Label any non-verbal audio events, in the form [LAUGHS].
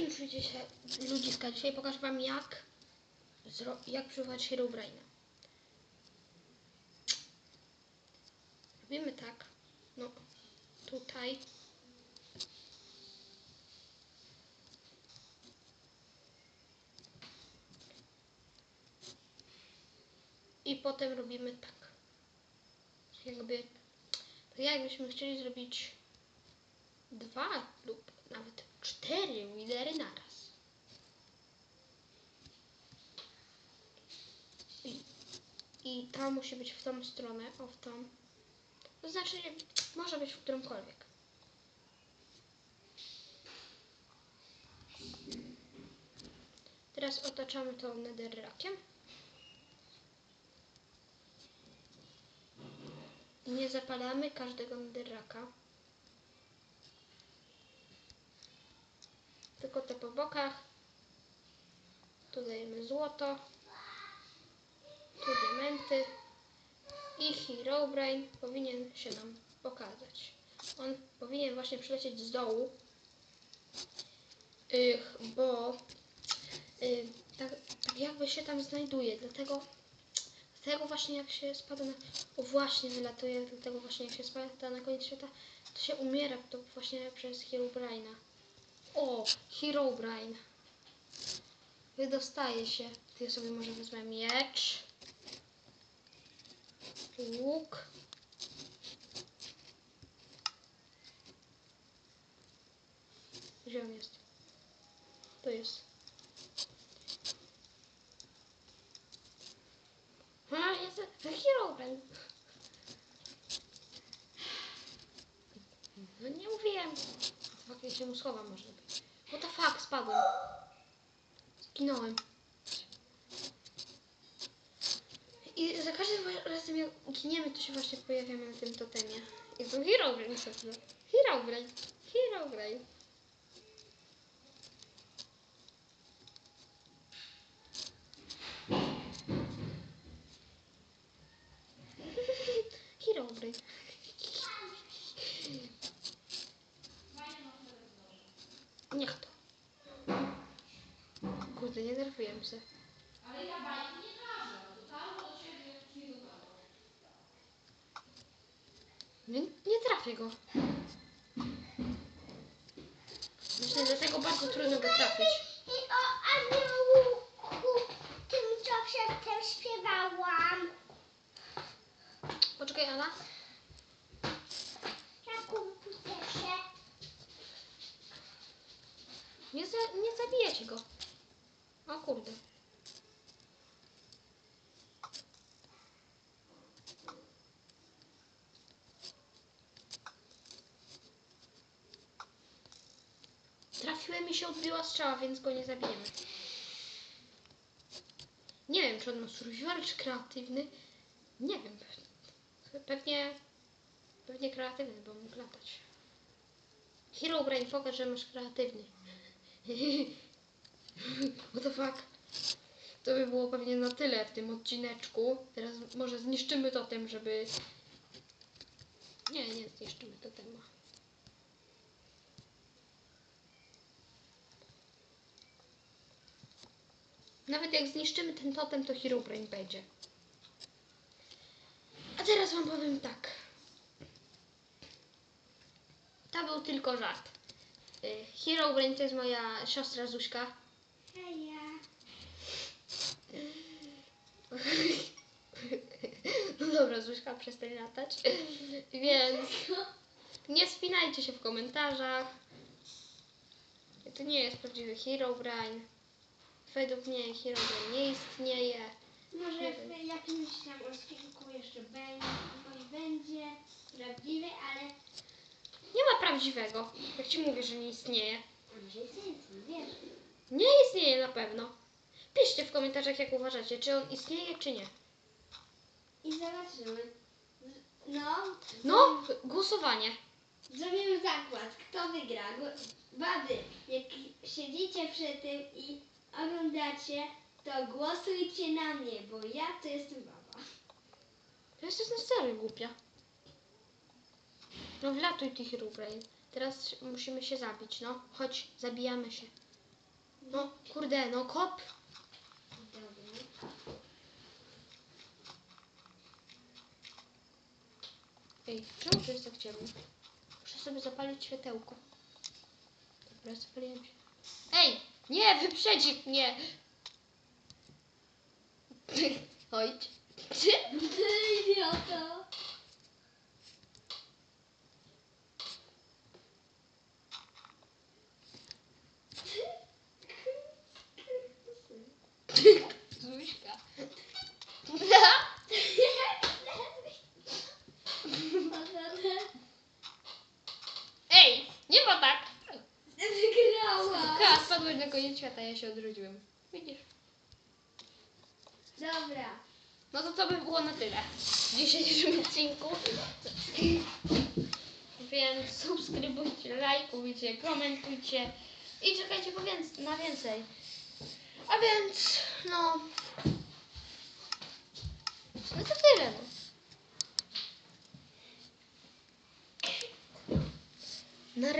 Dzisiaj, ludziska, dzisiaj pokażę wam jak, jak przywołać Herobrina. Robimy tak, no tutaj. I potem robimy tak. Jakby, tak jakbyśmy chcieli zrobić dwa lub nawet cztery widery naraz. I, I ta musi być w tą stronę, o w tą. To znaczy, może być w którąkolwiek. Teraz otaczamy to netherrackiem. Nie zapalamy każdego netherracka. Tylko te po bokach. Tu dajemy złoto, tu diamenty i Herobrine powinien się nam pokazać. On powinien właśnie przylecieć z dołu, Ych, bo y, tak, tak jakby się tam znajduje, dlatego dlatego właśnie jak się spada na... O właśnie wylatuje, dlatego właśnie jak się spada na koniec świata, to się umiera to właśnie przez Herobrine'a. O, Herobrine. Wydostaje się. To ja sobie może wezmę miecz. Łuk. Gdzie on jest? To jest. A, jest Herobrine. No nie mówiłem. Fuck, ja się mu schowam może. What the fuck, spadłem. Zginąłem. I za każdym razem jak giniemy, to się właśnie pojawiamy na tym totemie. I to Herobrine sobie. Herobrine. Herobrine. [LAUGHS] Herobrine. Niech to. Kurde, nie trafiłem się. Ale ja bajki nie każę, to cały od siebie kierowało. Nie, nie trafię go. Właśnie dlatego bardzo trudno go trafić. I o aniołku, tym co przedtem śpiewałam. Poczekaj, Ala. Na komputerze. Nie, za, nie zabijecie go. O kurde. Trafiłem i się odbiła strzała, więc go nie zabijemy. Nie wiem, czy on ma survival, czy kreatywny. Nie wiem. Pewnie, pewnie kreatywny, bo mógł latać. Hero Brain, pokaż, że masz kreatywny. [LAUGHS] What the fuck? To by było pewnie na tyle w tym odcineczku. Teraz może zniszczymy totem, żeby... Nie, nie zniszczymy totema. Nawet jak zniszczymy ten totem, to Herobrine będzie. A teraz wam powiem tak. To był tylko żart. Y, Herobrine to jest moja siostra Zuśka. Heja. No dobra, Zuśka, przestań latać. [LAUGHS] Więc nie spinajcie się w komentarzach. To nie jest prawdziwy Herobrine. Według mnie Herobrine nie istnieje. Może w jakimś tam odcinku jeszcze będzie, coś będzie prawdziwy, ale Nie ma prawdziwego. Jak ci mówię, że nie istnieje. a może więcej, wiesz. Nie istnieje na pewno. Piszcie w komentarzach, jak uważacie, czy on istnieje, czy nie. I zobaczymy. No, No, głosowanie. zrobimy zakład. Kto wygra? Baby, jak siedzicie przy tym i oglądacie, to głosujcie na mnie, bo ja to jestem baba. To jest na serio głupia. No wlatuj ty Herobrine. Teraz musimy się zabić, no. Chodź, zabijamy się. No, kurde, no kop. Dobra. Ej, czemu to jest tak ciemno? Muszę sobie zapalić światełko. Dobra, zapaliłem się. Ej, nie, wyprzedzi mnie. [LAUGHS] Oj. Ty idioto! Zuśka. [LAUGHS] Ej, nie ma tak. Wygrała! Ha, spadłeś na koniec świata, ja się odrodziłem. Widzisz? Dobra. No to to by było na tyle w dzisiejszym odcinku. Więc subskrybujcie, lajkujcie, komentujcie i czekajcie po na więcej. A więc, no. No to tyle. No. Na